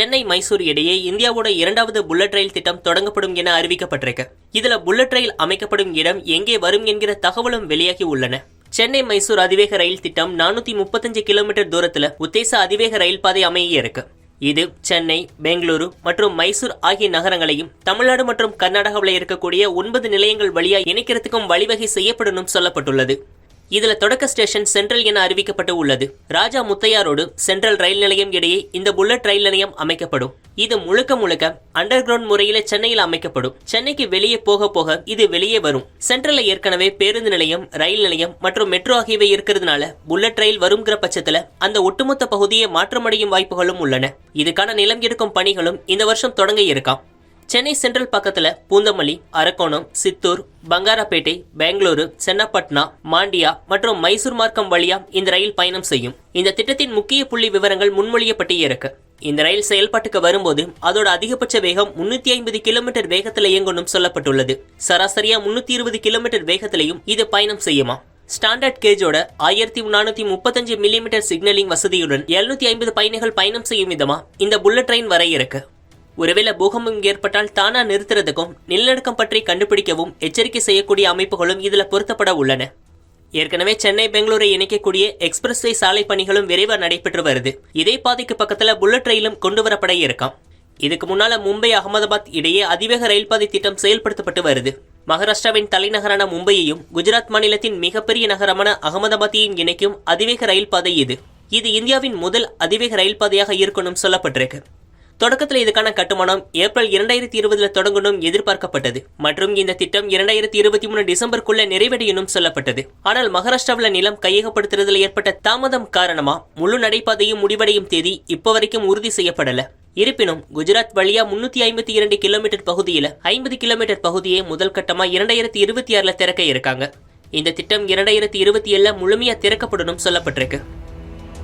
சென்னை மைசூர் இடையே இந்தியாவோட இரண்டாவது புல்லட் ரயில் திட்டம் தொடங்கப்படும் என அறிவிக்கப்பட்டிருக்கு. இதுல புல்லட் ரயில் அமைக்கப்படும் இடம் எங்கே வரும் என்கிற தகவலும் வெளியாகி உள்ளன. சென்னை மைசூர் அதிவேக ரயில் திட்டம் நானூத்தி முப்பத்தஞ்சு கிலோமீட்டர் தூரத்துல உத்தேச அதிவேக ரயில் பாதை அமைய இருக்கு. இது சென்னை பெங்களூரு மற்றும் மைசூர் ஆகிய நகரங்களையும் தமிழ்நாடு மற்றும் கர்நாடகாவில் இருக்கக்கூடிய ஒன்பது நிலையங்கள் வழியாக இணைக்கிறதுக்கும் வழிவகை செய்யப்படணும் சொல்லப்பட்டுள்ளது. இதுல தொடக்க ஸ்டேஷன் சென்ட்ரல் என அறிவிக்கப்பட்டு உள்ளது. Raja Muthiah road central rail நிலையம் இடையே இந்த புல்லட் ரயில் நிலையம் அமைக்கப்படும். இது முழுக்க முழுக்க அண்டர் கிரவுண்ட் முறையில சென்னையில் அமைக்கப்படும். சென்னைக்கு வெளியே போக போக இது வெளியே வரும். சென்ட்ரல்ல ஏற்கனவே பேருந்து நிலையம் ரயில் நிலையம் மற்றும் மெட்ரோ ஆகியவை இருக்கிறதுனால புல்லட் ரயில் வருங்கிற பட்சத்துல அந்த ஒட்டுமொத்த பகுதியை மாற்றமடையும் வாய்ப்புகளும் உள்ளன. இதுக்கான நிலம் எடுக்கும் பணிகளும் இந்த வருஷம் தொடங்க இருக்காம். சென்னை சென்ட்ரல் பக்கத்துல பூந்தமல்லி அரக்கோணம் சித்தூர் பங்காரப்பேட்டை பெங்களூரு சென்னப்பட்னா மாண்டியா மற்றும் மைசூர் மார்க்கம் வழியா இந்த ரயில் பயணம் செய்யும். இந்த திட்டத்தின் முக்கிய புள்ளி விவரங்கள் முன்மொழியப்பட்டு இருக்கு. இந்த ரயில் செயல்பாட்டுக்கு வரும்போது அதோட அதிகபட்ச வேகம் முன்னூத்தி ஐம்பது கிலோமீட்டர் வேகத்துல இயங்கணும் சொல்லப்பட்டுள்ளது. சராசரியா முன்னூத்தி இருபது கிலோமீட்டர் வேகத்திலையும் இது பயணம் செய்யுமா? ஸ்டாண்டர்ட் கேஜோட ஆயிரத்தி நானூத்தி முப்பத்தஞ்சு மில்லிமீட்டர் சிக்னலிங் வசதியுடன் எழுநூத்தி ஐம்பது பயணிகள் பயணம் செய்யும் விதமா இந்த புல்லட் ட்ரெயின் வர இருக்கு? ஒருவேளை பூகம்பம் ஏற்பட்டால் தானா நிறுத்துறதுக்கும் நிலநடுக்கம் பற்றி கண்டுபிடிக்கவும் எச்சரிக்கை செய்யக்கூடிய அமைப்புகளும் இதில் பொருத்தப்பட உள்ளன. ஏற்கனவே சென்னை பெங்களூரை இணைக்கக்கூடிய எக்ஸ்பிரஸ்வே சாலை பணிகளும் விரைவாக நடைபெற்று வருது. இதே பாதைக்கு பக்கத்தில் புல்லட் ரயிலும் கொண்டு வரப்பட இருக்காம். இதுக்கு முன்னால மும்பை அகமதாபாத் இடையே அதிவேக ரயில் பாதை திட்டம் செயல்படுத்தப்பட்டு வருது. மகாராஷ்டிராவின் தலைநகரான மும்பையையும் குஜராத் மாநிலத்தின் மிகப்பெரிய நகரமான அகமதாபாத்தையும் இணைக்கும் அதிவேக ரயில் பாதை இது. இது இந்தியாவின் முதல் அதிவேக ரயில் பாதையாக இருக்கணும் சொல்லப்பட்டிருக்கு. தொடக்கத்தில் இதுக்கான கட்டுமானம் ஏப்ரல் இரண்டாயிரத்தி இருபதுல தொடங்கணும் எதிர்பார்க்கப்பட்டது. மற்றும் இந்த திட்டம் இரண்டாயிரத்தி இருபத்தி மூணு டிசம்பருக்குள்ள நிறைவடையணும் சொல்லப்பட்டது. ஆனால் மகாராஷ்டிராவில் நிலம் கையகப்படுத்துறதுல ஏற்பட்ட தாமதம் காரணமா முழு நடைபாதையும் முடிவடையும் தேதி இப்போ வரைக்கும் உறுதி செய்யப்படல. இருப்பினும் குஜராத் வழியா முன்னூத்தி ஐம்பத்தி இரண்டு கிலோமீட்டர் பகுதியில ஐம்பது கிலோமீட்டர் பகுதியை முதல் கட்டமா இரண்டாயிரத்தி இருபத்தி ஆறுல திறக்க இருக்காங்க. இந்த திட்டம் இரண்டாயிரத்தி இருபத்தி ஏழுல முழுமையா திறக்கப்படணும் சொல்லப்பட்டிருக்கு.